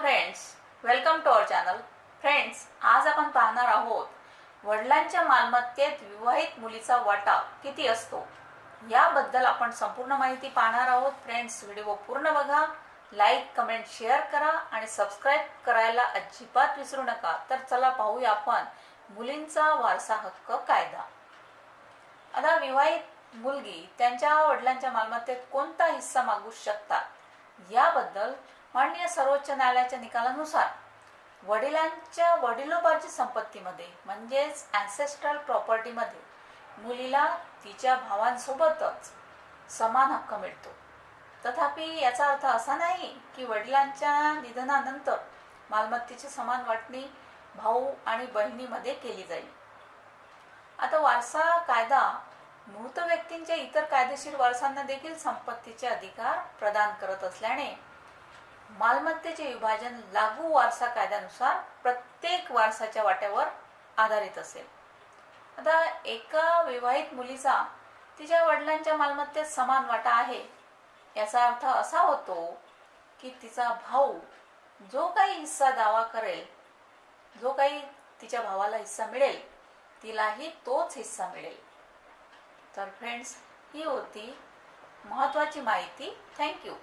Friends welcome to our channel friends आज आपण पाहणार आहोत वडिलांच्या मालमत्तेत विवाहित मुलीचा वाटा किती असतो? याबद्दल आपण संपूर्ण माहिती पाहणार आहोत. फ्रेंड्स व्हिडिओ पूर्ण बघा लाईक कमेंट शेअर करा आणि सबस्क्राईब करायला अजिबात विसरू नका. तर चला पाहूया आपण मुलींचा वारसा हक्क कायदा. आता विवाहित मुलगी त्यांच्या वडिलांच्या मालमत्तेत कोणता हिस्सा मागू शकतात? याबद्दल माननीय सर्वोच्च न्यायालयाच्या निकालानुसार वडिलांच्या वडिलोपार्जित संपत्तीमध्ये म्हणजेच अँसेस्ट्रल प्रॉपर्टीमध्ये मुलीला तिच्या भावांसोबतच समान हक्क मिळतो. तथापि याचा अर्थ असा नाही की वडिलांच्या निधनानंतर मालमत्तेची समान वाटणी भाऊ आणि बहिणीमध्ये केली जाईल. आता वारसा कायदा मृत व्यक्तींच्या इतर कायदेशीर वारसांना देखील संपत्तीचे अधिकार प्रदान करत असल्याने मालमत्तेचे विभाजन लागू वारसा कायद्यानुसार प्रत्येक वारसाच्या वाट्यावर आधारित असेल. आता एका विवाहित मुलीचा तिच्या वडिलांच्या मालमत्तेत समान वाटा आहे याचा अर्थ असा होतो की तिचा भाऊ जो काही हिस्सा दावा करेल जो काही तिच्या भावाला हिस्सा मिळेल तिलाही तोच हिस्सा मिळेल. तर फ्रेंड्स ही होती महत्त्वाची माहिती. थँक्यू